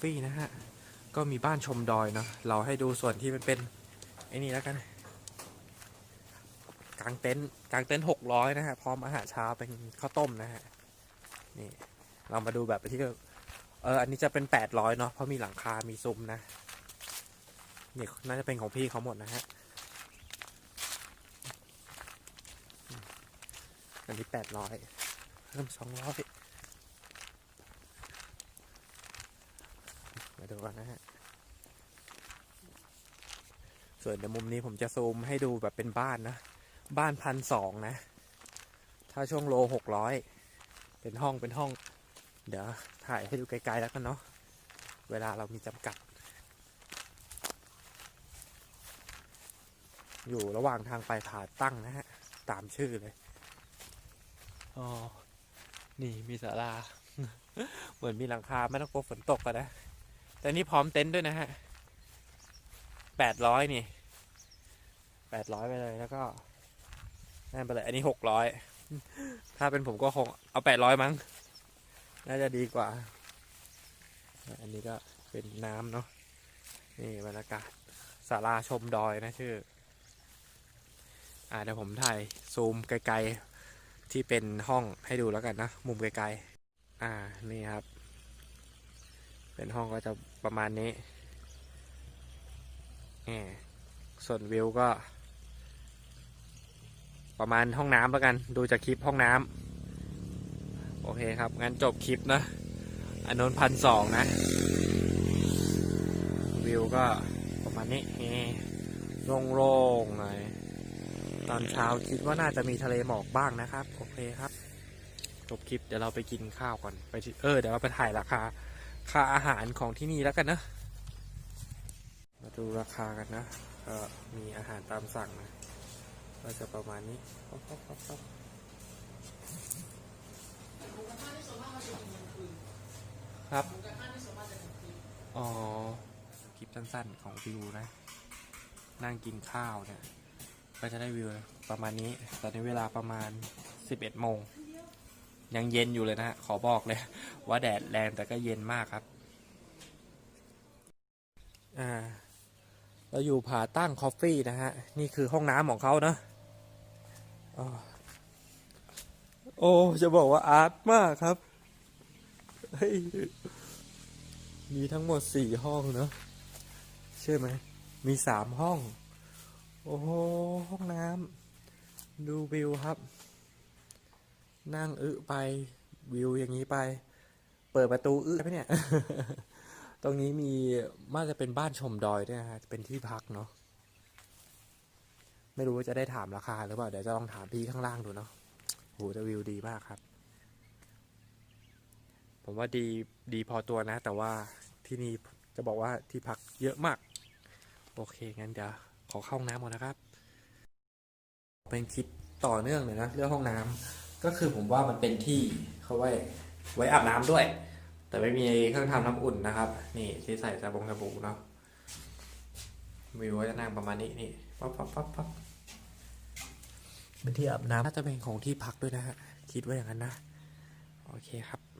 ฟี่นะฮะ ก็มีบ้านชมดอยเนาะเราให้ดูส่วนที่มันเป็นไอ้นี่แล้วกันกางเต็นท์กางเต็นท์หกร้อยนะฮะ พร้อมอาหารเช้าเป็นข้าวต้มนะฮะ นี่ เรามาดูแบบที่เอออันนี้จะเป็นแปดร้อยเนาะเพราะมีหลังคา มีซุ้มนะนี่น่าจะเป็นของพี่เขาหมดนะฮะ อันนี้แปดร้อยเพิ่มสองร้อยาดูกันนะฮะ ส่วนในมุมนี้ผมจะซูมให้ดูแบบเป็นบ้านนะ บ้านพันสองนะ ถ้าช่วงโลหกร้อย เป็นห้องเป็นห้อง เดี๋ยวถ่ายให้ดูไกลๆแล้วกันเนาะ เวลาเรามีจำกัด อยู่ระหว่างทางไปผาตั้งนะฮะ ตามชื่อเลยอ๋อ นี่มีศาลา เหมือนมีหลังคา ไม่ต้องกลัวฝนตกกันนะ แต่นี่พร้อมเต็นท์ด้วยนะฮะแปดร้อยนี่แปดร้อยไปเลยแล้วก็นั่นไปเลยอันนี้หกร้อยถ้าเป็นผมก็คงเอาแปดร้อยมั้ง น่าจะดีกว่า อันนี้ก็เป็นน้ำเนาะนี่บรรยากาศศาลาชมดอยนะชื่ออ่าเดี๋ยวผมถ่ายซูมไกลๆที่เป็นห้องให้ดูแล้วกันนะ มุมไกลๆอ่านี่ครับ เป็นห้องก็จะประมาณนี้นี่ส่วนวิวก็ ประมาณห้องน้ำแล้วกัน ดูจากคลิปห้องน้ำโอเคครับ งั้นจบคลิปนะอันนนพันสองนะ วิวก็ประมาณนี้นี่โล่งๆหน่อยตอนเช้าคิดว่าน่าจะมีทะเลหมอกบ้างนะครับ โอเคครับ จบคลิปเดี๋ยวเราไปกินข้าวก่อนไปเออเดี๋ยวเราไปถ่ายราคา ค่าอาหารของที่นี่แล้วกันนะ มาดูราคากันนะ ก็มีอาหารตามสั่งนะ ก็จะประมาณนี้ป๊อปป๊อปป๊อปครับ อ๋อ คลิปสั้นๆของวิวนะ นั่งกินข้าวเนี่ย ก็จะได้วิวประมาณนี้ ตอนนี้เวลาประมาณ 11โมง ยังเย็นอยู่เลยนะฮะขอบอกเลยว่าแดดแรงแต่ก็เย็นมากครับอ่าเราอยู่ผาตั้งคอฟฟี่นะฮะ นี่คือห้องน้ำของเขาเนะโอ้ จะบอกว่าอาร์ตมากครับเฮ้ยมีทั้งหมดสี่ห้องเนอะเชื่อไหม มีสามห้อง โอ้ห้องน้ำดูวิวครับ นั่งอึไป วิวอย่างนี้ไป เปิดประตูอึไปเนี่ย ตรงนี้มีน่าจะเป็นบ้านชมดอยด้วยนะฮะเป็นที่พักเนาะไม่รู้ว่าจะได้ถามราคาหรือเปล่าเดี๋ยวจะลองถามพี่ข้างล่างดูเนาะโหแต่วิวดีมากครับ ผมว่าดีดีพอตัวนะ แต่ว่าที่นี่จะบอกว่าที่พักเยอะมาก โอเค งั้นเดี๋ยวขอเข้าห้องน้ำก่อนนะครับ เป็นคลิปต่อเนื่องเลยนะเรื่องห้องน้ำ ก็คือผมว่ามันเป็นที่เขาไว้ไว้อาบน้ำด้วย แต่ไม่มีเครื่องทำน้ำอุ่นนะครับ นี่ที่ใส่สบงสบู่เนาะวิวก็จะนั่งประมาณนี้นี่ปั๊บปั๊บปั๊บปั๊บเป็นที่อาบน้ำน่าจะเป็นของที่พักด้วยนะฮะคิดว่าอย่างนั้นนะ โอเคครับ